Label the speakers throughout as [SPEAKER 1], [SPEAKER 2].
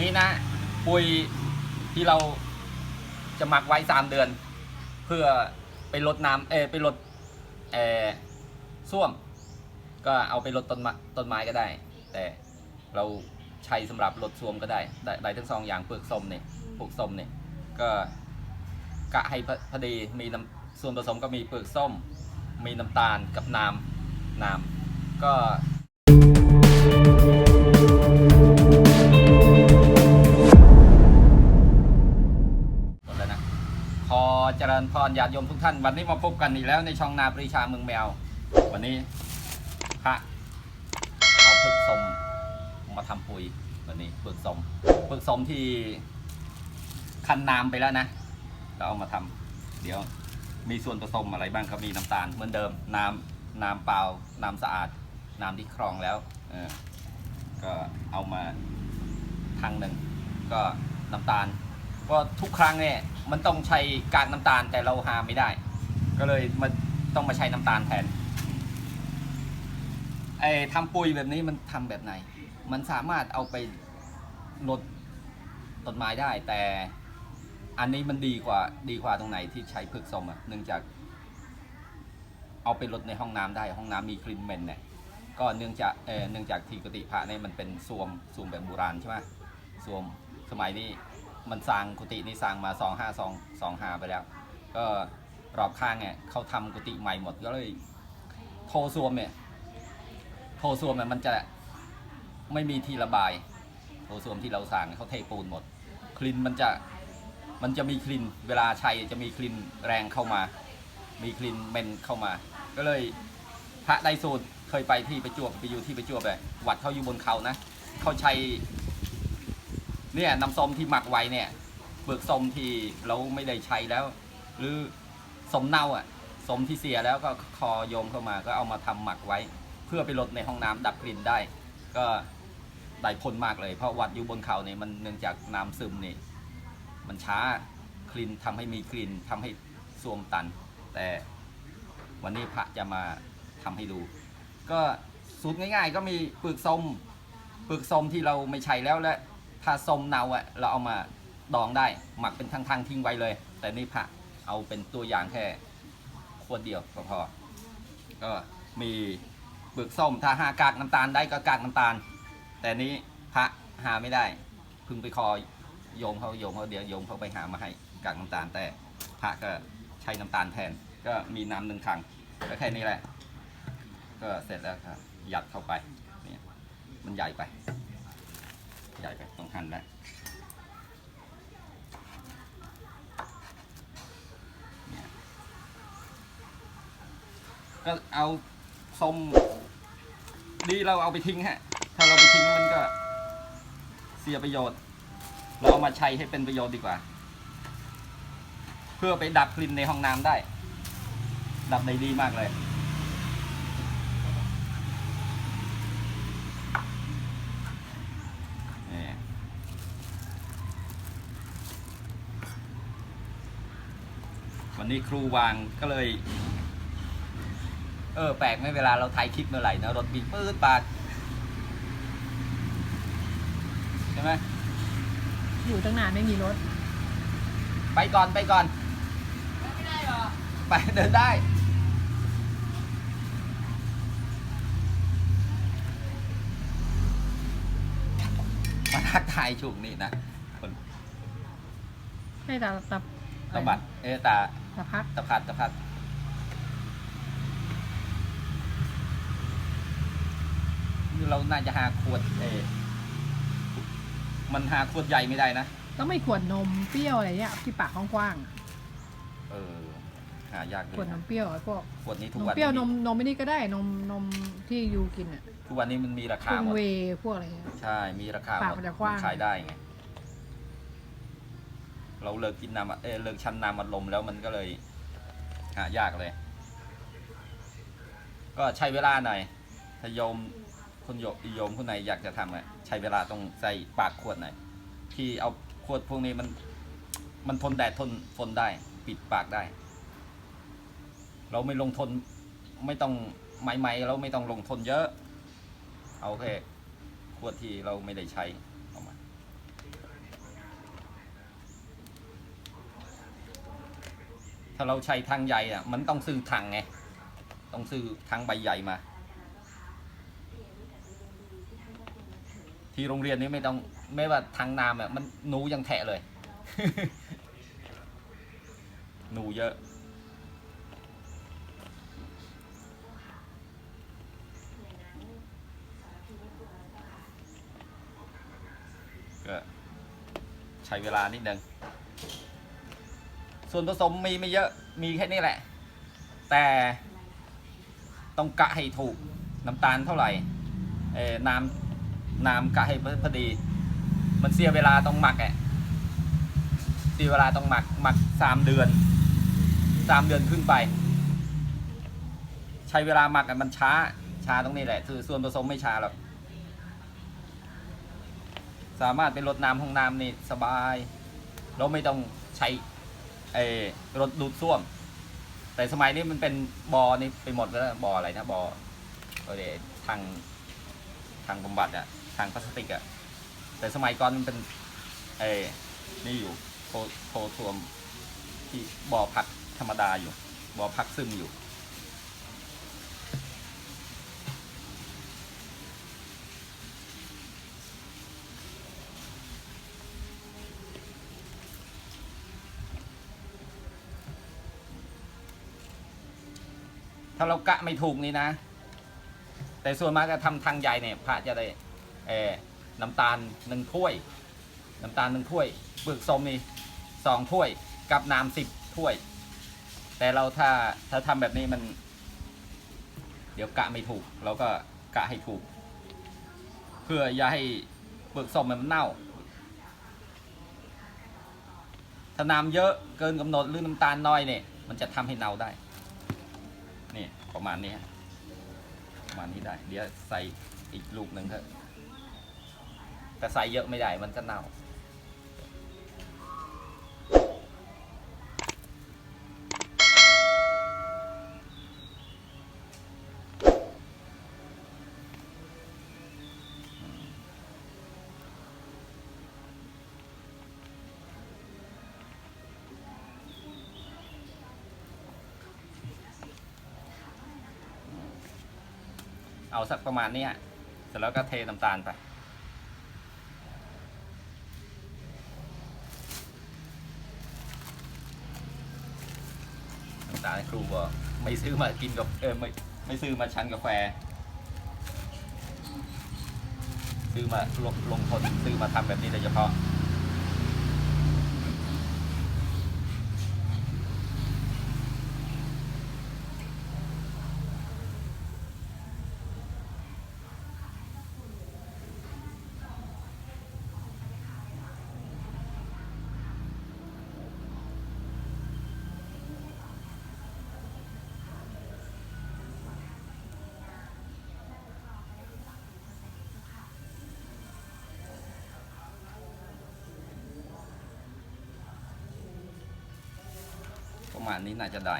[SPEAKER 1] นี่นะปุ๋ยที่เราจะหมักไว้สามเดือน เพื่อไปลดน้ำเออไปลดเออส้วม ก็เอาไปลดต้นไม้ต้นไม้ก็ได้ แต่เราใช้สำหรับลดส้วมก็ได้ได้ได้ทั้งสองอย่างเปลือกส้มเนี่ยปลูกส้มเนี่ยก็กะให้พอพอดีมีน้ำส่วนผสมก็มีเปลือกส้ม มีน้ำตาลกับน้ำน้ำก็ เจริญพรญาติโยมทุกท่าน วันนี้มาพบกันอีกแล้วในช่องนาปรีชาเมืองแมว วันนี้พระเอาปึกสมมาทำปุ๋ยวันนี้ปึกสมปึกสมที่คั้นน้ำไปแล้วนะเราเอามาทำเดี๋ยวมีส่วนผสมอะไรบ้างครับมีน้ำตาลเหมือนเดิม น้ำน้ำเปล่าน้ำสะอาด น้ำที่คลองแล้วเออก็เอามาทังหนึ่งก็น้ำตาล ก็ทุกครั้งเนี่ยมันต้องใช้กากน้ำตาลแต่เราหาไม่ได้ ก็เลยมาต้องมาใช้น้ำตาลแทนไอ้ทำปุ๋ยแบบนี้มันทำแบบไหน มันสามารถเอาไปลดต้นไม้ได้ แต่อันนี้มันดีกว่าดีกว่าตรงไหนที่ใช้พืชสมอะเนื่องจาก เอาไปลดในห้องน้ำได้ห้องน้ำมีกลิ่นเหม็นเนี่ยก็เนื่องจากเออเนื่องจากที่กติพระเนี่ยมันเป็นซวมซวมแบบโบราณใช่ไหมซวมสมัยนี้ มันสร้างกุฏินี่สร้างมา2 5 2 2 5ไปแล้ว ก็รอบข้างเนี่ยเขาทำกุฏิใหม่หมดก็เลยโทซวมเนี่ยโทซวมเนี่ยมันจะไม่มีที่ระบายโทซวมที่เราสร้างเนี่ยเขาเทปูนหมด คลินมันจะมันจะมีคลินเวลาใช้จะมีคลินแรงเข้ามา มีคลินเมนเข้ามา ก็เลยพระไดสูตรเคยไปที่ประจวบไปอยู่ที่ประจวบเลยวัดเขาอยู่บนเขานะเขาใช้ เนี่ยน้ำส้มที่หมักไว้เนี่ยเปลือกส้มที่เราไม่ได้ใช้แล้ว หรือส้มเน่าอะส้มที่เสียแล้วก็คอโยมเข้ามาก็เอามาทำหมักไว้ เพื่อไปลดในห้องน้ำดับกลิ่นได้ ก็ได้ผลมากเลย เพราะวัดอยู่บนเขาเนี่ยมันเนื่องจากน้ำซึมนี่มันช้ากลิ่นทำให้มีกลิ่นทำให้ซวมตัน แต่วันนี้พระจะมาทำให้ดู ก็สูตรง่าย ๆ ก็มีเปลือกส้มเปลือกส้มที่เราไม่ใช้แล้วและ ถ้าส้มเนาอะเราเอามาดองได้ หมักเป็นทางๆทิ้งไว้เลย แต่นี่พระเอาเป็นตัวอย่างแค่ขวดเดียวก็พอ ก็มีเปลือกส้มถ้าหากากน้ำตาลได้ก็กากน้ำตาล แต่นี้พระหาไม่ได้ พึ่งไปคอยโยมเขาโยมเขาเดี๋ยวโยมเขาไปหามาให้กากน้ำตาลแต่พระก็ใช้น้ำตาลแทน ก็มีน้ำหนึ่งถังก็แค่นี้แหละ ก็เสร็จแล้วครับยัดเข้าไปเนี่ยมันใหญ่ไป ใหญ่ไปต้องหั่นแล้วก็เอาส้มดีเราเอาไปทิ้งฮะ ถ้าเราไปทิ้งมันก็เสียประโยชน์ เราเอามาใช้ให้เป็นประโยชน์ดีกว่า เพื่อไปดับกลิ่นในห้องน้ำได้ ดับได้ดีมากเลย นี่ วันนี้ครูวางก็เลย เออ แปลกไหม่เวลาเราถ่ายคลิปเมื่อไหร่นะรถบินปื๊ดปาดใช่ไหม
[SPEAKER 2] อยู่ตั้งนานไม่มีรถ
[SPEAKER 1] ไปก่อนไปก่อนไปเดินได้ มาทักทายชุกนี่นะคน
[SPEAKER 2] ให้ตาตา
[SPEAKER 1] ตะบัดเออตา
[SPEAKER 2] ตาพัก
[SPEAKER 1] ตะพัดตะพัดนี่เราน่าจะหาขวดเออมันหาขวดใหญ่ไม่ได้นะ
[SPEAKER 2] ต้องไม่ขวดนมเปรี้ยวอะไรเงี้ยที่ปากกว้างๆอะ
[SPEAKER 1] เออ หายากเล
[SPEAKER 2] ขวด
[SPEAKER 1] ย
[SPEAKER 2] น
[SPEAKER 1] นะ
[SPEAKER 2] มเปรี้ยวไอ้พวก
[SPEAKER 1] ขวดนี้ทุก
[SPEAKER 2] นม
[SPEAKER 1] วัน
[SPEAKER 2] เปรี้ยวนมนมไม่นี่ก็ได้นมนมที่ยูกินอะ
[SPEAKER 1] ทุกวันนี้มันมีรา
[SPEAKER 2] พ
[SPEAKER 1] คาว
[SPEAKER 2] ก
[SPEAKER 1] หมด
[SPEAKER 2] เวย์พวกอะไรเงี้ย
[SPEAKER 1] ใช่ มีราคาห
[SPEAKER 2] ปาก
[SPEAKER 1] มด
[SPEAKER 2] มันจะกว้าง
[SPEAKER 1] ขายได้ไง เราเลิกกินน้ำอัดเออเลิกชันน้ำอัดลมแล้วมันก็เลยหายากเลย ก็ใช้เวลาหน่อยถ้าโยมคุณโยมโยมคนไหนอยากจะทำอะใช้เวลาต้องใส่ปากขวดหน่อยที่เอาขวดพวกนี้มัน มันทนแดดทนฝนได้ ปิดปากได้ เราไม่ลงทนไม่ต้องไม้ๆเราไม่ต้องลงทนเยอะ เอาแค่ขวดที่เราไม่ได้ใช้เอามา ถ้าเราใช้ทางใหญ่อะมันต้องซื้อถังไง ต้องซื้อทางใบใหญ่มา ที่โรงเรียนนี้ไม่ต้องไม่ว่าทางน้ำอะมันหนูยังแทะเลย หนูเยอะก็ใช้เวลานิดนึง ส่วนผสมมีไม่เยอะมีแค่นี้แหละ แต่ต้องกะให้ถูกน้ำตาลเท่าไหร่เอ่อน้ำน้ำกะให้พอดี มันเสียเวลาต้องหมักอะเสียเวลาต้องหมักหมักสามเดือนสามเดือนขึ้นไป ใช้เวลาหมักมันช้าช้าตรงนี้แหละคือส่วนผสมไม่ช้าหรอกสามารถเป็นรดน้ำห้องน้ำนี่สบาย เราไม่ต้องใช้ ไอ้รถดูดซ่วม แต่สมัยนี้มันเป็นบอนี่ไปหมดแล้วบออะไรนะบอโอเคทางทางบำบัดอะทางพลาสติกอะแต่สมัยก่อนมันเป็นเอ้นี่อยู่โพโททวมที่บอพักธรรมดาอยู่บอพักซึมอยู่ ถ้าเรากะไม่ถูกนี่นะ แต่ส่วนมากจะทำทางใหญ่เนี่ยพระจะได้เออน้ำตาลหนึ่งถ้วย น้ำตาลหนึ่งถ้วยเปลือกส้มนี่สองถ้วยกับน้ำสิบถ้วย แต่เราถ้าถ้าทำแบบนี้มัน เดี๋ยวกะไม่ถูก เราก็กะให้ถูก เพื่ออย่าให้เปลือกส้มมันเน่าถ้าน้ำเยอะเกินกำหนดหรือน้ำตาลน้อยเนี่ยมันจะทำให้เน่าได้ ประมาณนี้ฮะประมาณนี้ได้ เดี๋ยวใส่อีกลูกหนึ่งเถอะแต่ใส่เยอะไม่ได้มันจะเน่า เอาสักประมาณนี้ฮะเสร็จแล้วก็เทน้ำตาลไป น้ำตาลครูบอกไม่ซื้อมากินกับเออไม่ไม่ซื้อมาชั้นกาแฟ ซื้อมาลงลงทนซื้อมาทำแบบนี้โดยเฉพาะ ประมาณนี้น่าจะได้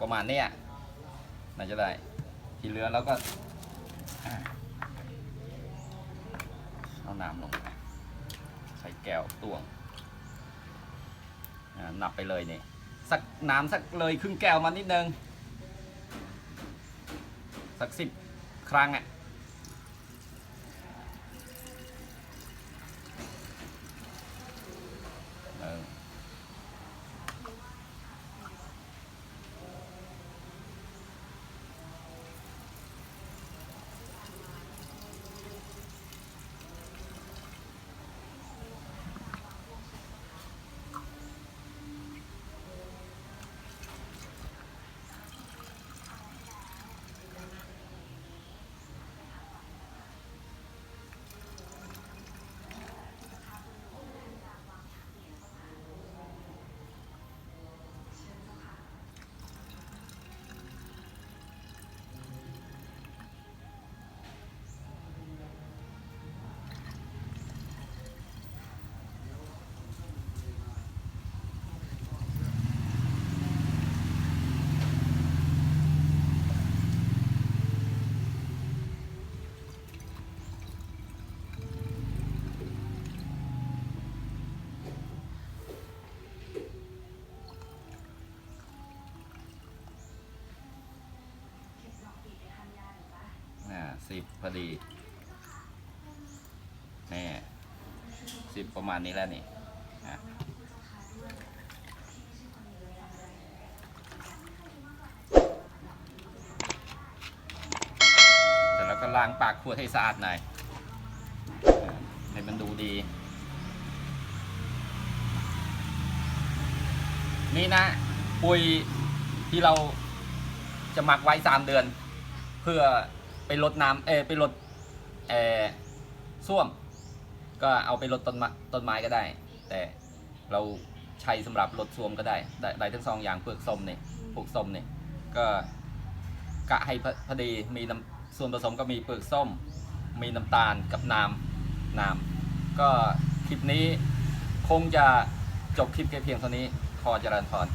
[SPEAKER 1] ประมาณเนี้ยน่าจะได้ ที่เหลือแล้วก็เอาน้ำลงไปใส่แก้วตวงนับไปเลยนี่สักน้ำสักเลยครึ่งแก้วมานิดนึง สักสิบครั้งอะ สิบพอดีนี่สิบประมาณนี้แล้วนี่อ่เสร็จแล้วก็ล้างปากขวดให้สะอาดหน่อยให้มันดูดี นี่นะปุ๋ยที่เราจะหมักไว้สามเดือน เพื่อ ไปลดน้ำเออไปลดเออส้วม ก็เอาไปลดต้นไม้ต้นไม้ก็ได้ แต่เราใช้สำหรับลดส้วมก็ได้ได้ได้ทั้งสองอย่างเปลือกส้มเนี่ยปลูกส้มเนี่ยก็กะให้พอพอดีมีน้ำส่วนผสมก็มีเปลือกส้ม มีน้ำตาลกับน้ำน้ำก็คลิปนี้คงจะจบคลิปแค่เพียงเท่านี้ขอเจริญพร